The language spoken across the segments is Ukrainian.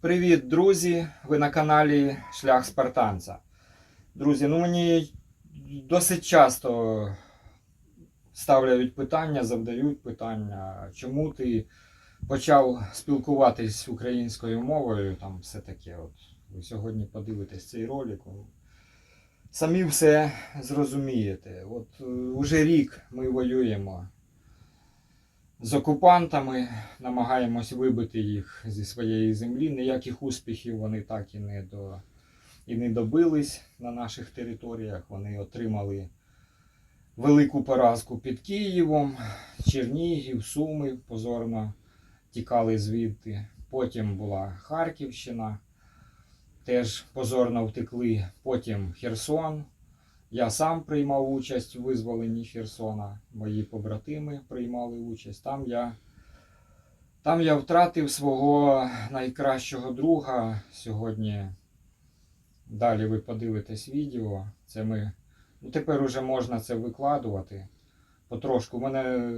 Привіт, друзі! Ви на каналі Шлях Спартанця. Друзі, ну мені досить часто ставляють питання, завдають питання, чому ти почав спілкуватись українською мовою, там все таке. От ви сьогодні подивитесь цей ролик. Самі все зрозумієте. От е, уже рік ми воюємо з окупантами, намагаємось вибити їх зі своєї землі. Ніяких успіхів вони так і не, до, і не добились на наших територіях. Вони отримали велику поразку під Києвом, Чернігів, Суми позорно тікали звідти. Потім була Харківщина, теж позорно втекли. Потім Херсон. Я сам приймав участь у визволенні Херсона. Мої побратими приймали участь. Там я, там я втратив свого найкращого друга. Сьогодні далі ви подивитесь відео. Це ми. Ну, тепер уже можна це викладувати. Потрошку. У мене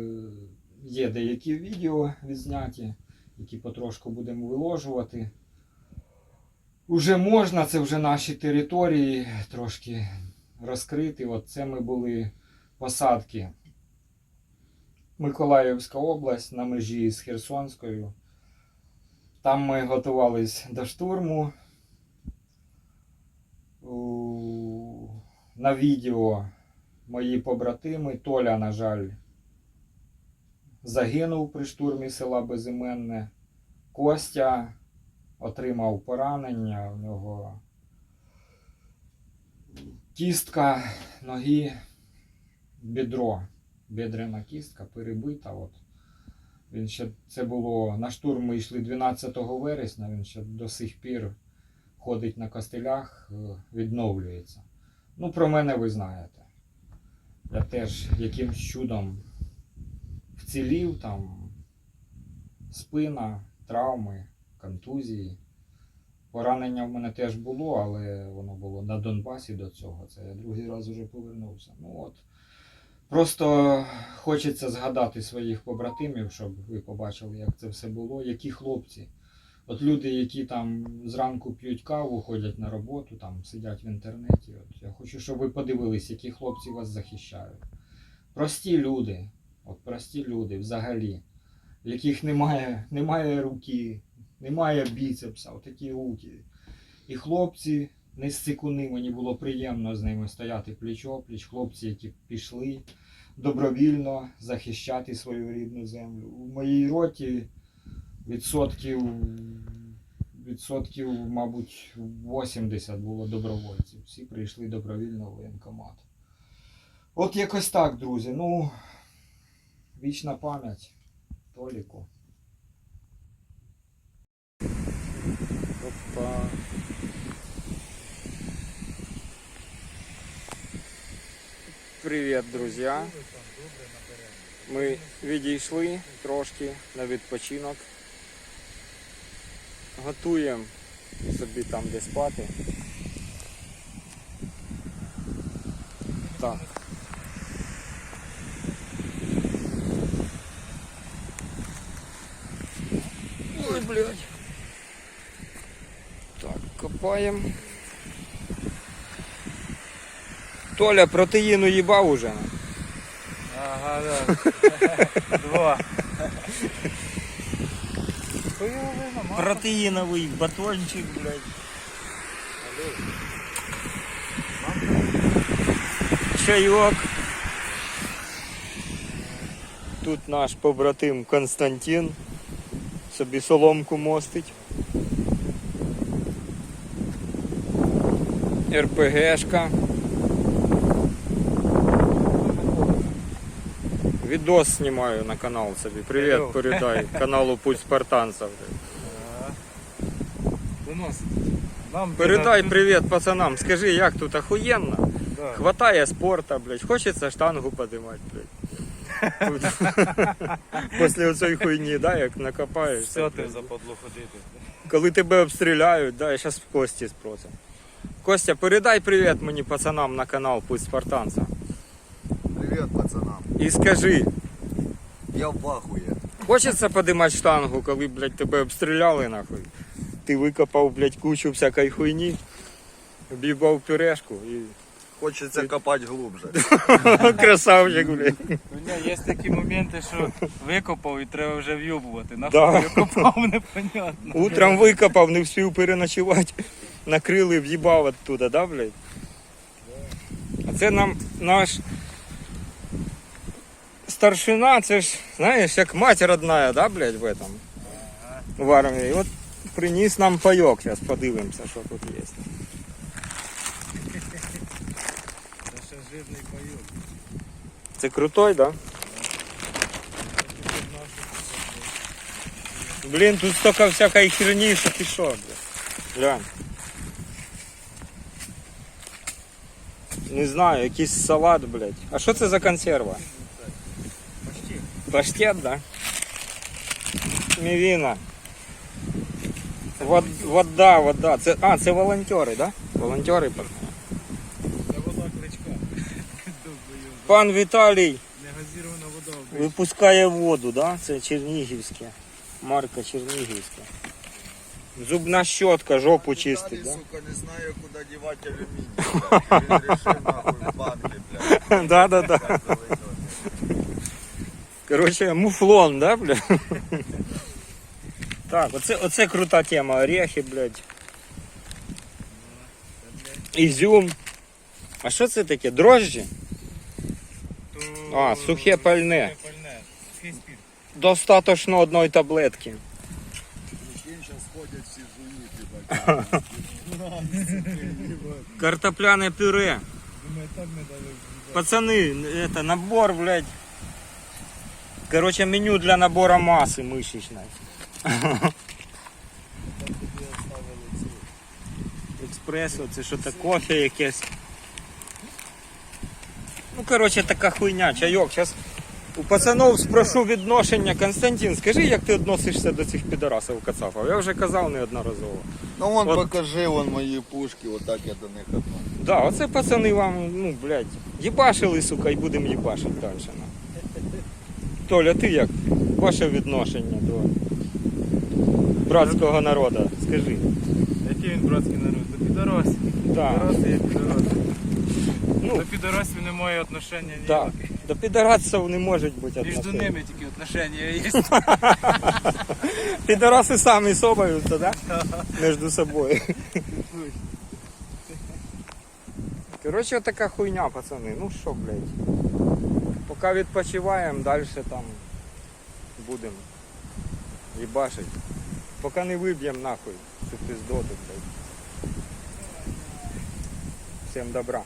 є деякі відео відзняті, які потрошку будемо виложувати. Уже можна, це вже наші території трошки розкрити. От це ми були посадки. Миколаївська область на межі з Херсонською. Там ми готувались до штурму. На відео мої побратими. Толя, на жаль, загинув при штурмі села Безіменне. Костя отримав поранення. У нього кістка ноги, бідро, бедрена кістка перебита. От. Він ще це було на штурм. Ми йшли 12 вересня. Він ще до сих пір ходить на костелях, е, відновлюється. Ну, про мене ви знаєте. Я теж якимсь чудом вцілів там спина, травми, контузії. Поранення в мене теж було, але воно було на Донбасі до цього. Це я другий раз вже повернувся. Ну от. Просто хочеться згадати своїх побратимів, щоб ви побачили, як це все було, які хлопці. От люди, які там зранку п'ють каву, ходять на роботу, там сидять в інтернеті. От я хочу, щоб ви подивились, які хлопці вас захищають. Прості люди, от прості люди взагалі, в яких немає, немає руки, немає біцепса, отакі руки. І хлопці, не сцикуни, мені було приємно з ними стояти пліч-опліч. Хлопці, які пішли добровільно захищати свою рідну землю. У моїй роті відсотків, відсотків, мабуть, 80 було добровольців. Всі прийшли добровільно в воєнкомат. От якось так, друзі. Ну, вічна пам'ять Толіку. Привіт, друзі. Ми відійшли трошки на відпочинок. Готуємо собі там де спати. Так. Ой, блядь. Так, копаємо. Толя, протеїну їбав уже. Ага, да. Два. Протеїновий батончик, блядь. Чайок. Тут наш побратим Константин собі соломку мостить. РПГшка. Відос знімаю на канал собі. Привіт, передай каналу Путь. Нам Передай привіт пацанам. Скажи, як тут охуєнно. Да. Хватає спорта, блядь. Хочеться штангу подимати, блядь. Тут. Після оцієї хуйні, да, як накопаєш. Все ти западло ходити. Коли тебе обстріляють, да, я зараз в Кості спросив. Костя, передай привіт мені пацанам на канал Путь спартанця. І скажи, Я в ахуе. хочеться подимати штангу, коли, блядь, тебе обстріляли нахуй. Ти викопав, блядь, кучу всякої хуйні, об'їбав пюрешку і Хочеться копати глубже. красавчик, блядь. У мене є такі моменти, що викопав і треба вже вйобувати. Да. Нахуй викопав, непонятно. Утром викопав, не встиг переночувати. Накрили, в'їбав оттуда, да, блядь? А це нам наш старшина, це ж, знаєш, як мать родная, да, блядь, в этом. В армії. От приніс нам пайок, зараз подивимося, що тут є. Це ще жирний пайок. Це крутой, да? Блін, тут столько всякої херні, що ти що, блядь. Глянь. Не знаю, якийсь салат, блядь. А що це за консерва? Почти. Паштет, да? Мівіна. Вод, вода, вода. Це, а, це волонтери, да? Волонтери. пацани. Це вода кричка. Довбойоб. Пан Віталій Негазірована вода. блядь. випускає воду, да? Це чернігівське. Марка чернігівська. Зубна щотка, жопу чистить, Далі, да? сука, не знаю, куди дівати алюміній. блядь. Він рішив нахуй в банки, блядь. Да, да, да. Так залити. Короче, муфлон, да, бля? Так, оце, оце крута тема. Орехи, блядь. Ізюм. А що це таке? Дрожжі? То- А, сухе пальне. Сухе пальне. Сухий спірт. Достаточно одної таблетки. Прикинь, зараз ходять всі жують, їбать. Картопляне пюре. Думаю, так не дали. Пацаны, это набор, блядь. Короче, меню для набора массы мышечной. Експресо, це що то кофе якесь. Ну, короче, така хуйня, чайок. Зараз у пацанов спрошу відношення. Константин, скажи, як ти відносишся до цих підарасів кацапів? Я вже казав неодноразово. Ну вон От. покажи вон мої пушки, отак я до них отношусь. Да, оце пацани вам, ну, блядь, їбашили, сука, і будемо їбашити далі. Толя, ти як? Ваше відношення до братського народу? Скажи. Який він братський народ? До підоросів. Так. Підороси є підороси. Ну, До підоросів немає отношення так. ніяких. До підарасів не можуть бути Між отношення. ними тільки отношення є. Підараси самі собаються, да? Між собою. Коротше, така хуйня, пацани. Ну що, блядь. Поки відпочиваємо, далі там будемо їбашить. Поки не виб'ємо нахуй цю пиздоту, блядь. Всім добра.